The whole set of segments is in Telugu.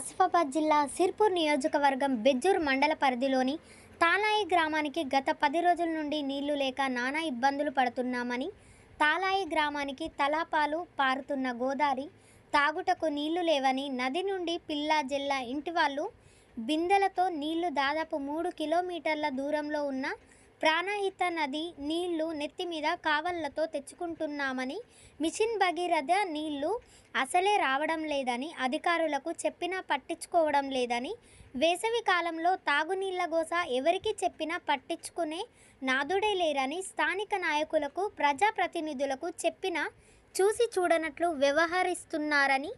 ఆసిఫాబాద్ జిల్లా సిర్పూర్ నియోజకవర్గం బెజ్జూర్ మండల పరిధిలోని తాలాయి గ్రామానికి గత పది రోజుల నుండి నీళ్ళు లేక నానా ఇబ్బందులు పడుతున్నామని తాలాయి గ్రామానికి తలాపాలు పారుతున్న గోదావరి తాగుటకు నీళ్ళు లేవని నది నుండి పిల్లా జిల్లా ఇంటి వాళ్ళు బిందెలతో నీళ్ళు దాదాపు మూడు కిలోమీటర్ల దూరంలో ఉన్న ప్రాణహిత నది నీళ్ళు నెత్తి మీద కావళ్ళతో తెచ్చుకుంటున్నామని మిషన్ భగీరథ నీళ్ళు అసలే రావడం లేదని అధికారులకు చెప్పినా పట్టించుకోవడం లేదని వేసవి కాలంలో తాగునీళ్ళ గోస ఎవరికి చెప్పినా పట్టించుకునే నాదుడే లేరని స్థానిక నాయకులకు ప్రజాప్రతినిధులకు చెప్పినా చూసి చూడనట్లు వ్యవహరిస్తున్నారని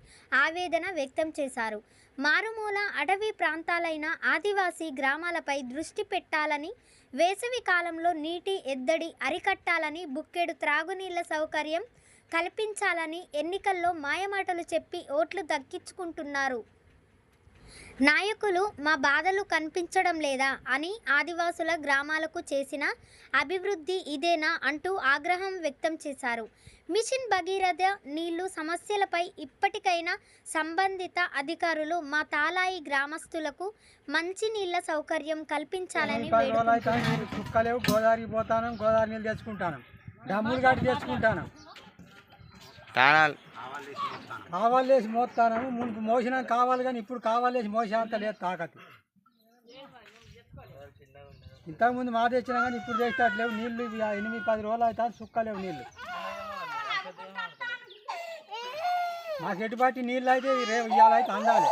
ఆవేదన వ్యక్తం చేశారు. మారుమూల అటవీ ప్రాంతాలైన ఆదివాసీ గ్రామాలపై దృష్టి పెట్టాలని వేసవి కాలంలో నీటి ఎద్దడి అరికట్టాలని బుక్కెడు త్రాగునీళ్ళ సౌకర్యం కల్పించాలని ఎన్నికల్లో మాయమాటలు చెప్పి ఓట్లు దక్కించుకుంటున్నారు. నాయకులు మా బాధలు కనిపించడం లేదా అని ఆదివాసుల గ్రామాలకు చేసిన అభివృద్ధి ఇదేనా అంటూ ఆగ్రహం వ్యక్తం చేశారు. మిషన్ భగీరథ నీళ్ళు సమస్యలపై ఇప్పటికైనా సంబంధిత అధికారులు మా తాలాయి గ్రామస్తులకు మంచి నీళ్ళ సౌకర్యం కల్పించాలని పోతాను గోదావరి నీళ్ళు తెచ్చుకుంటాను. డమ్ములు కావాలేసి మోస్తాను మునుపు మోసినా కావాలి కానీ ఇప్పుడు కావాలేసి మోసేంత లేదు తాకతి ఇంతకుముందు మా తెచ్చినా కానీ ఇప్పుడు తెచ్చేటట్లేవు నీళ్ళు ఇవి ఎనిమిది పది రోజులు అవుతాను సుక్కలేవు నీళ్ళు. మాకు ఎటుపాటి నీళ్ళు అయితే రేపు ఇవాళ అయితే అందాలి.